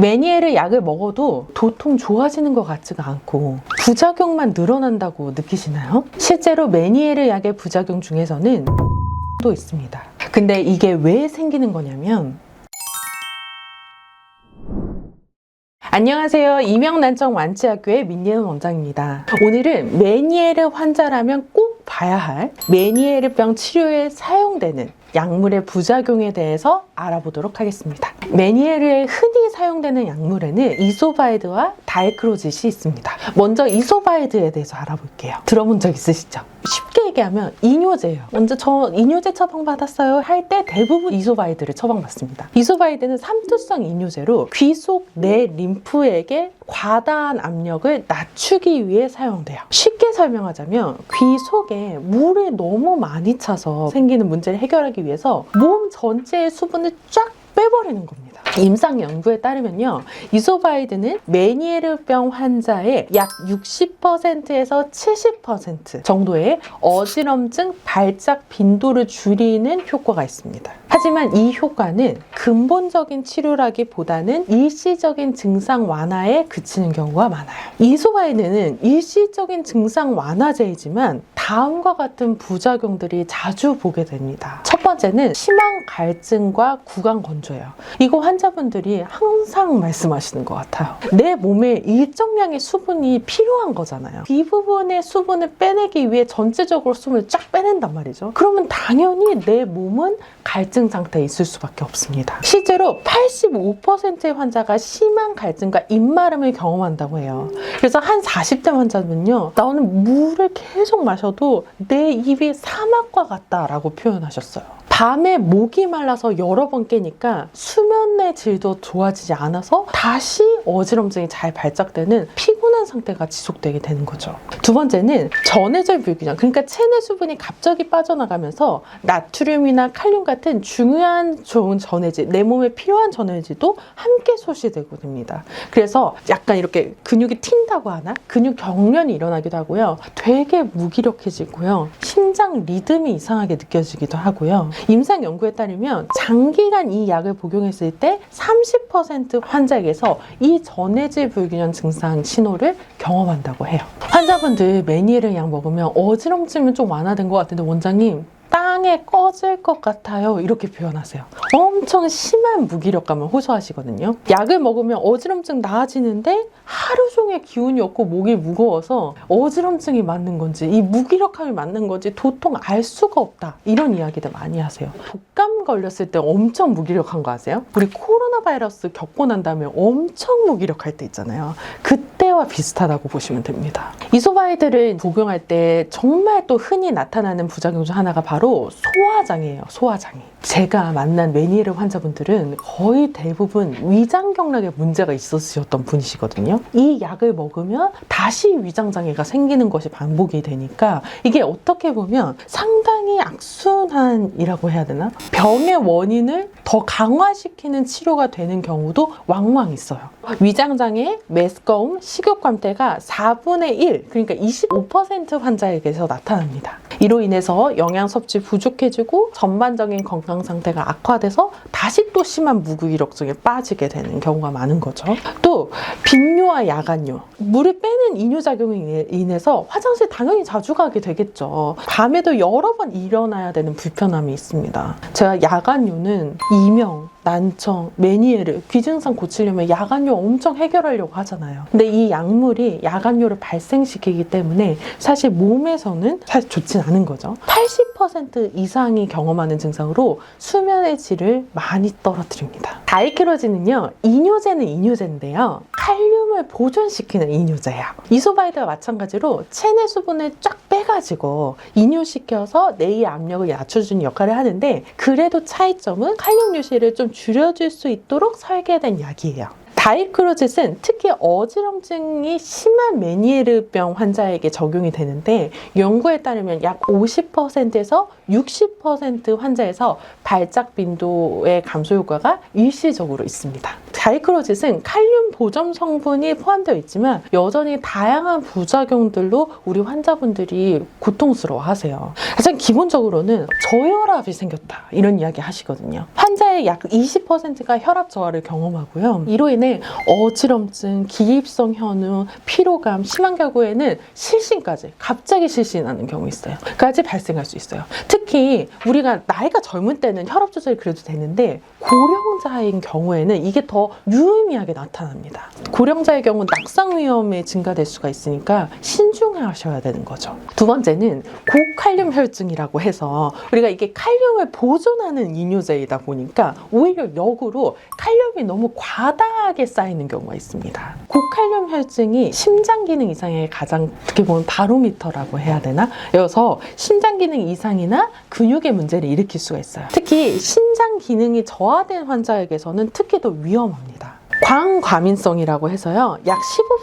메니에르 약을 먹어도 도통 좋아지는 것 같지가 않고 부작용만 늘어난다고 느끼시나요? 실제로 메니에르 약의 부작용 중에서는 또 있습니다. 근데 이게 왜 생기는 거냐면 안녕하세요. 이명난청 완치학교의 민예은 원장입니다. 오늘은 메니에르 환자라면 꼭 봐야 할 메니에르병 치료에 사용되는 약물의 부작용에 대해서 알아보도록 하겠습니다. 메니에르에 흔히 사용되는 약물에는 이소바이드와 다이크로짓이 있습니다. 먼저 이소바이드에 대해서 알아볼게요. 들어본 적 있으시죠? 쉽게 얘기하면 이뇨제예요. 먼저 저 이뇨제 처방 받았어요 할 때 대부분 이소바이드를 처방받습니다. 이소바이드는 삼투성 이뇨제로 귀 속 내 림프에게 과다한 압력을 낮추기 위해 사용돼요. 쉽게 설명하자면 귀 속에 물이 너무 많이 차서 생기는 문제를 해결하기 위해 서 몸 전체의 수분을 쫙 빼버리는 겁니다. 임상 연구에 따르면요, 이소바이드는 메니에르병 환자의 약 60%에서 70% 정도의 어지럼증 발작 빈도를 줄이는 효과가 있습니다. 하지만 이 효과는 근본적인 치료라기보다는 일시적인 증상 완화에 그치는 경우가 많아요. 이소바이드는 일시적인 증상 완화제이지만 다음과 같은 부작용들이 자주 보게 됩니다. 첫 번째는 심한 갈증과 구강 건조예요. 이거 환 자분들이 항상 말씀하시는 것 같아요. 내 몸에 일정량의 수분이 필요한 거잖아요. 이 부분의 수분을 빼내기 위해 전체적으로 수분을 쫙 빼낸단 말이죠. 그러면 당연히 내 몸은 갈증 상태에 있을 수밖에 없습니다. 실제로 85%의 환자가 심한 갈증과 입마름을 경험한다고 해요. 그래서 한 40대 환자는요, 나오는 물을 계속 마셔도 내 입이 사막과 같다라고 표현하셨어요. 밤에 목이 말라서 여러 번 깨니까 수면의 질도 좋아지지 않아서 다시 어지럼증이 잘 발작되는 피곤한 상태가 지속되게 되는 거죠. 두 번째는 전해질 불균형, 그러니까 체내 수분이 갑자기 빠져나가면서 나트륨이나 칼륨 같은 중요한 좋은 전해질, 내 몸에 필요한 전해질도 함께 소실되고 됩니다. 그래서 약간 이렇게 근육이 튄다고 하나? 근육 경련이 일어나기도 하고요. 되게 무기력해지고요. 심장 리듬이 이상하게 느껴지기도 하고요. 임상 연구에 따르면 장기간 이 약을 복용했을 때 30% 환자에게서 이 전해질 불균형 증상 신호를 경험한다고 해요. 환자분들 메니에르 약 먹으면 어지럼증은 좀 완화된 것 같은데 원장님 땅에 꺼질 것 같아요. 이렇게 표현하세요. 엄청 심한 무기력감을 호소하시거든요. 약을 먹으면 어지럼증 나아지는데 하루 종일 기운이 없고 목이 무거워서 어지럼증이 맞는 건지 이 무기력함이 맞는 건지 도통 알 수가 없다. 이런 이야기들 많이 하세요. 독감 걸렸을 때 엄청 무기력한 거 아세요? 우리 코로나 바이러스 겪고 난 다음에 엄청 무기력할 때 있잖아요. 그때 와 비슷하다고 보시면 됩니다. 이소바이드를 복용할 때 정말 또 흔히 나타나는 부작용 중 하나가 바로 소화 장이에요. 소화장애. 제가 만난 메니에르 환자분들은 거의 대부분 위장 경락에 문제가 있으셨던 분이시거든요. 이 약을 먹으면 다시 위장 장애가 생기는 것이 반복이 되니까 이게 어떻게 보면 상당히 악순환이라고 해야 되나? 병의 원인을 더 강화시키는 치료가 되는 경우도 왕왕 있어요. 위장 장애, 메스꺼움, 식욕감퇴가 4분의 1, 그러니까 25% 환자에게서 나타납니다. 이로 인해서 영양 섭취 부족해지고 전반적인 건강 상태가 악화돼서 다시 또 심한 무기력증에 빠지게 되는 경우가 많은 거죠. 또 빈뇨와 야간뇨, 물을 빼는 이뇨 작용에 인해- 인해서 화장실 당연히 자주 가게 되겠죠. 밤에도 여러 번 일어나야 되는 불편함이 있습니다. 제가 야간뇨는 이명, 난청, 메니에르, 귀 증상 고치려면 야간뇨 엄청 해결하려고 하잖아요. 근데 이 약물이 야간뇨를 발생시키기 때문에 사실 몸에서는 사실 좋진 않은 거죠. 80% 이상이 경험하는 증상으로 수면의 질을 많이 떨어뜨립니다. 다이크로진은요, 이뇨제는 이뇨제인데요. 칼륨을 보존시키는 이뇨제예요. 이소바이드와 마찬가지로 체내 수분을 쫙 빼가지고 이뇨시켜서 뇌의 압력을 낮춰주는 역할을 하는데 그래도 차이점은 칼륨 유실을 좀 줄여줄 수 있도록 설계된 약이에요. 다이크로짓은 특히 어지럼증이 심한 메니에르병 환자에게 적용이 되는데 연구에 따르면 약 50%에서 60% 환자에서 발작 빈도의 감소 효과가 일시적으로 있습니다. 다이크로짓은 칼륨 보존 성분이 포함되어 있지만 여전히 다양한 부작용들로 우리 환자분들이 고통스러워 하세요. 가장 기본적으로는 저혈압이 생겼다 이런 이야기 하시거든요. 약 20%가 혈압 저하를 경험하고요. 이로 인해 어지럼증, 기입성 현우, 피로감, 심한 경우에는 실신까지 갑자기 실신하는 경우 있어요. 까지 발생할 수 있어요. 특히 우리가 나이가 젊은 때는 혈압 조절이 그래도 되는데 고령자인 경우에는 이게 더 유의미하게 나타납니다. 고령자의 경우는 낙상 위험이 증가될 수가 있으니까 신중하셔야 되는 거죠. 두 번째는 고칼륨 혈증이라고 해서 우리가 이게 칼륨을 보존하는 이뇨제이다 보니까 오히려 역으로 칼륨이 너무 과다하게 쌓이는 경우가 있습니다. 고칼륨 혈증이 심장 기능 이상의 가장 어떻게 보면 바로미터라고 해야 되나? 여서 심장 기능 이상이나 근육의 문제를 일으킬 수가 있어요. 특히 신장 기능이 저하된 환자에게서는 특히 더 위험합니다. 광과민성이라고 해서요. 약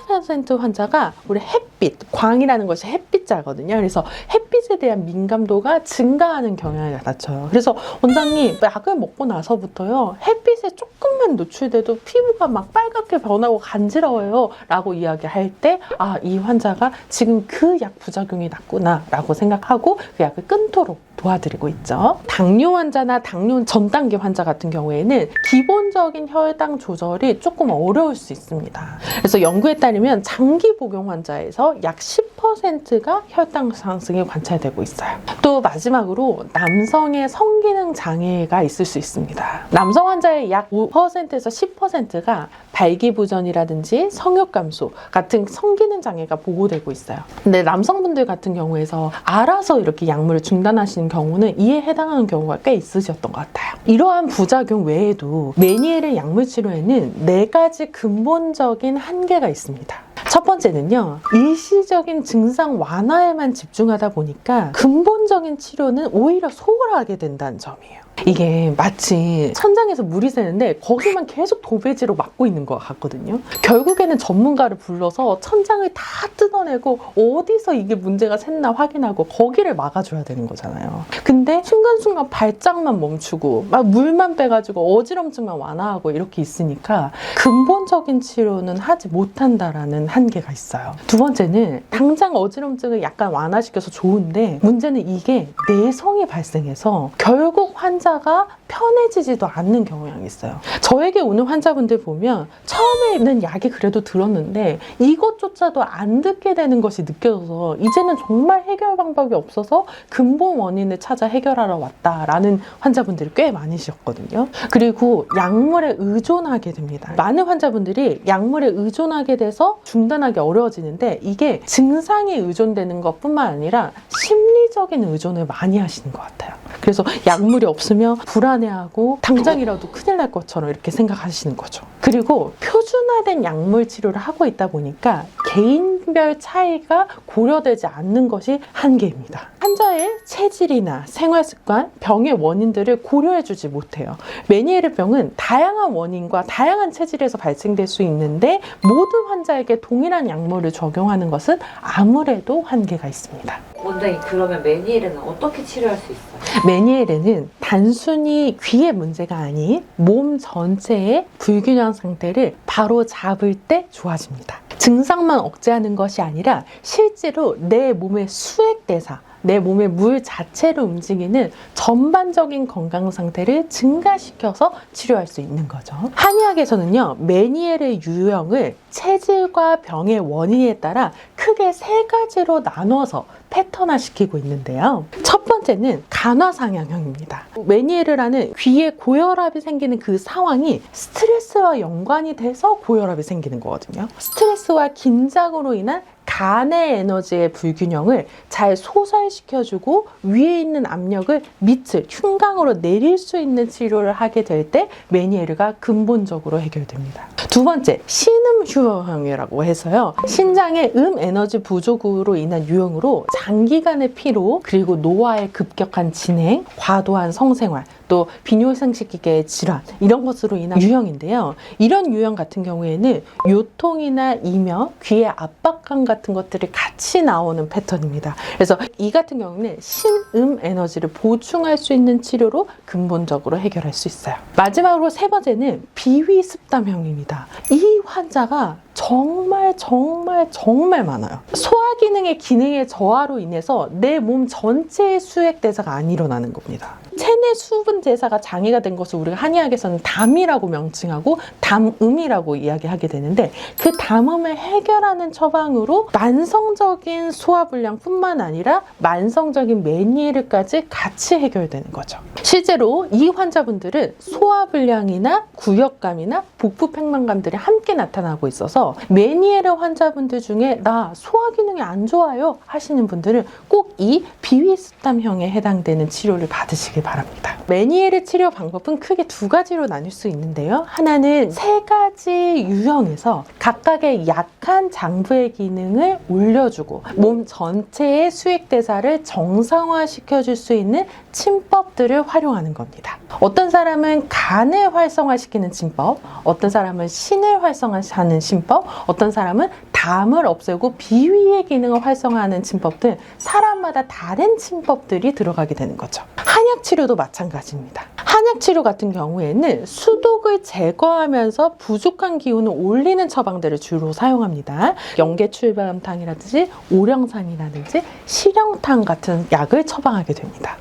15% 환자가 우리 햇빛, 광이라는 것이 햇빛자거든요. 그래서 햇빛 에 대한 민감도가 증가하는 경향이 나타쳐요. 그래서 원장님 약을 먹고 나서부터요. 햇빛에 조금만 노출돼도 피부가 막 빨갛게 변하고 간지러워요. 라고 이야기할 때, 아, 이 환자가 지금 그 약 부작용이 났구나. 라고 생각하고 그 약을 끊도록 도와드리고 있죠. 당뇨 환자나 당뇨 전 단계 환자 같은 경우에는 기본적인 혈당 조절이 조금 어려울 수 있습니다. 그래서 연구에 따르면 장기 복용 환자에서 약 10%가 혈당 상승이 관찰되고 있어요. 또 마지막으로 남성의 성기능 장애가 있을 수 있습니다. 남성 환자의 약 5%에서 10%가 발기부전이라든지 성욕 감소 같은 성기능 장애가 보고되고 있어요. 근데 남성분들 같은 경우에서 알아서 이렇게 약물을 중단하시는 경우 는 이에 해당하는 경우가 꽤 있으셨던 것 같아요. 이러한 부작용 외에도 메니에르 약물 치료에는 네 가지 근본적인 한계가 있습니다. 첫 번째는요, 일시적인 증상 완화에만 집중하다 보니까 근본적인 치료는 오히려 소홀하게 된다는 점이에요. 이게 마치 천장에서 물이 새는데 거기만 계속 도배지로 막고 있는 것 같거든요. 결국에는 전문가를 불러서 천장을 다 뜯어내고 어디서 이게 문제가 샜나 확인하고 거기를 막아줘야 되는 거잖아요. 근데 순간순간 발작만 멈추고 막 물만 빼가지고 어지럼증만 완화하고 이렇게 있으니까 근본적인 치료는 하지 못한다라는 한 계가 있어요. 두 번째는 당장 어지럼증을 약간 완화시켜서 좋은데 문제는 이게 내성이 발생해서 결국 환자가 편해지지도 않는 경향이 있어요. 저에게 오는 환자분들 보면 처음에는 약이 그래도 들었는데 이것조차도 안 듣게 되는 것이 느껴져서 이제는 정말 해결 방법이 없어서 근본 원인을 찾아 해결하러 왔다라는 환자분들이 꽤 많으셨거든요. 그리고 약물에 의존하게 됩니다. 많은 환자분들이 약물에 의존하게 돼서 중단 하기 어려워지는데 이게 증상에 의존되는 것뿐만 아니라 심리적인 의존을 많이 하시는 것 같아요. 그래서 약물이 없으면 불안해하고 당장이라도 큰일 날 것처럼 이렇게 생각하시는 거죠. 그리고 표준화된 약물 치료를 하고 있다 보니까 개인별 차이가 고려되지 않는 것이 한계입니다. 환자의 체질이나 생활 습관, 병의 원인들을 고려해주지 못해요. 메니에르 병은 다양한 원인과 다양한 체질에서 발생될 수 있는데 모든 환자에게 동 일한 약물을 적용하는 것은 아무래도 한계가 있습니다. 원장님 그러면 메니엘은 어떻게 치료할 수 있어요? 메니에르는 단순히 귀의 문제가 아닌 몸 전체의 불균형 상태를 바로 잡을 때 좋아집니다. 증상만 억제하는 것이 아니라 실제로 내 몸의 수액 대사, 내 몸의 물 자체를 움직이는 전반적인 건강 상태를 증가시켜서 치료할 수 있는 거죠. 한의학에서는요, 메니엘의 유형을 체질과 병의 원인에 따라 크게 세 가지로 나눠서 패턴화 시키고 있는데요. 첫 번째는 간화 상향형입니다. 메니에르라는 귀에 고혈압이 생기는 그 상황이 스트레스와 연관이 돼서 고혈압이 생기는 거거든요. 스트레스와 긴장으로 인한 간의 에너지의 불균형을 잘 소설시켜주고 위에 있는 압력을 밑을 흉강으로 내릴 수 있는 치료를 하게 될 때 메니에르가 근본적으로 해결됩니다. 두 번째, 신음 유형이라고 해서요. 신장의 음 에너지 부족으로 인한 유형으로 장기간의 피로 그리고 노화의 급격한 진행, 과도한 성생활, 또 비뇨생식기계의 질환 이런 것으로 인한 유형인데요. 이런 유형 같은 경우에는 요통이나 이명, 귀의 압박감 같은 것들이 같이 나오는 패턴입니다. 그래서 이 같은 경우는 신음 에너지를 보충할 수 있는 치료로 근본적으로 해결할 수 있어요. 마지막으로 세 번째는 비위습담형입니다. 이 환자가 정말 정말 정말 많아요. 소화 기능의 기능의 저하로 인해서 내 몸 전체의 수액 대사가 안 일어나는 겁니다. 체내 수분 대사가 장애가 된 것을 우리가 한의학에서는 담이라고 명칭하고 담음이라고 이야기하게 되는데 그 담음을 해결하는 처방으로 만성적인 소화불량뿐만 아니라 만성적인 메니에르까지 같이 해결되는 거죠. 실제로 이 환자분들은 소화불량이나 구역감이나 복부 팽만감들이 함께 나타나고 있어서 메니에르 환자분들 중에 나 소화 기능이 안 좋아요 하시는 분 들은 꼭 이 비위습담형에 해당되는 치료를 받으시길 바랍니다. 메니에르 치료 방법은 크게 두 가지로 나눌 수 있는데요. 하나는 세 가지 유형에서 각각의 약한 장부의 기능을 올려주고 몸 전체의 수액 대사를 정상화시켜줄 수 있는 침법들을 활용하는 겁니다. 어떤 사람은 간을 활성화시키는 침법, 어떤 사람은 신을 활성화하는 침법, 어떤 사람은 담을 없애고 비위의 기능을 활성화하는 침법 등 사람마다 다른 침법들이 들어가게 되는 거죠. 한약 치료도 마찬가지입니다. 한약 치료 같은 경우에는 수독을 제거하면서 부족한 기운을 올리는 처방들을 주로 사용합니다. 영계출밤탕이라든지 오령산이라든지 실형탕 같은 약을 처방하게 됩니다.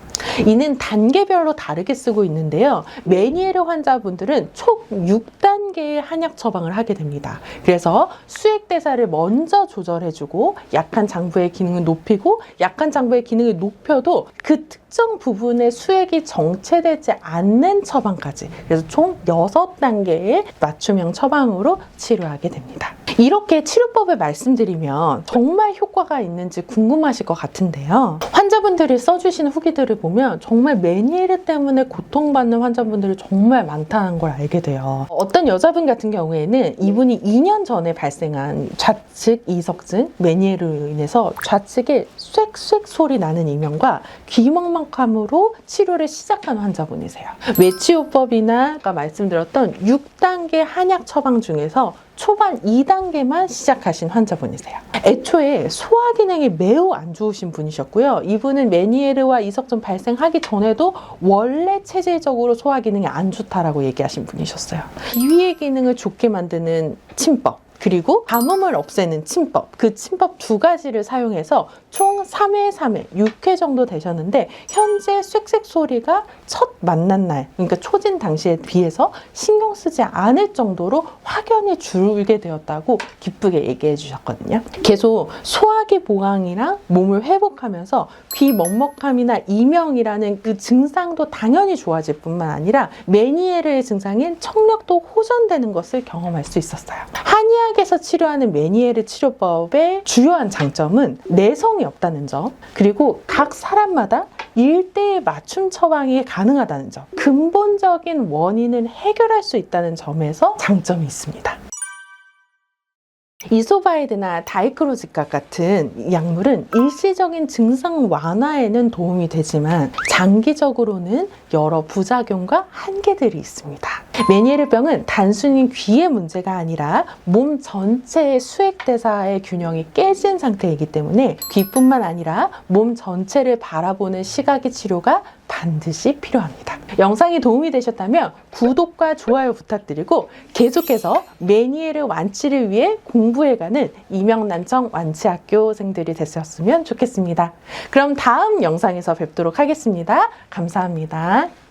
이는 단계별로 다르게 쓰고 있는데요. 메니에르 환자분들은 총 6단계의 한약 처방을 하게 됩니다. 그래서 수액 대사를 먼저 조절해주고 약한 장부의 기능을 높이고 약한 장부의 기능을 높여도 그 특정 부분의 수액이 정체되지 않는 처방까지 그래서 총 6단계의 맞춤형 처방으로 치료하게 됩니다. 이렇게 치료법을 말씀드리면 정말 효과가 있는지 궁금하실 것 같은데요. 환자분들이 써주시는 후기들을 보면 정말 메니에르 때문에 고통받는 환자분들이 정말 많다는 걸 알게 돼요. 어떤 여자분 같은 경우에는 이분이 2년 전에 발생한 좌측 이석증 메니에르로 인해서 좌측에 쏵쏵 소리 나는 이명과 귀먹먹함으로 치료를 시작한 환자분이세요. 외치요법이나 아까 말씀드렸던 6단계 한약 처방 중에서 초반 2단계만 시작하신 환자분이세요. 애초에 소화 기능이 매우 안 좋으신 분이셨고요. 이분은 메니에르와 이석증 발생하기 전에도 원래 체질적으로 소화 기능이 안 좋다라고 얘기하신 분이셨어요. 비위의 기능을 좋게 만드는 침법. 그리고 가뭄을 없애는 침법. 그 침법 두 가지를 사용해서 총 3회, 3회, 6회 정도 되셨는데 현재 쏵쏵 소리가 첫 만난 날, 그러니까 초진 당시에 비해서 신경 쓰지 않을 정도로 확연히 줄게 되었다고 기쁘게 얘기해 주셨거든요. 계속 소화기 보강이랑 몸을 회복하면서 귀 먹먹함이나 이명이라는 그 증상도 당연히 좋아질 뿐만 아니라 메니에르의 증상인 청력도 호전되는 것을 경험할 수 있었어요. 한의학에서 치료하는 메니에르 치료법의 주요한 장점은 내성이 없다는 점, 그리고 각 사람마다 일대의 맞춤 처방이 가능하다는 점, 근본적인 원인을 해결할 수 있다는 점에서 장점이 있습니다. 이소바이드나 다이크로직각 같은 약물은 일시적인 증상 완화에는 도움이 되지만 장기적으로는 여러 부작용과 한계들이 있습니다. 메니에르병은 단순히 귀의 문제가 아니라 몸 전체의 수액대사의 균형이 깨진 상태이기 때문에 귀뿐만 아니라 몸 전체를 바라보는 시각의 치료가 반드시 필요합니다. 영상이 도움이 되셨다면 구독과 좋아요 부탁드리고 계속해서 메니에르 완치를 위해 공부 해가는 이명난청 완치학교생들이 되셨으면 좋겠습니다. 그럼 다음 영상에서 뵙도록 하겠습니다. 감사합니다.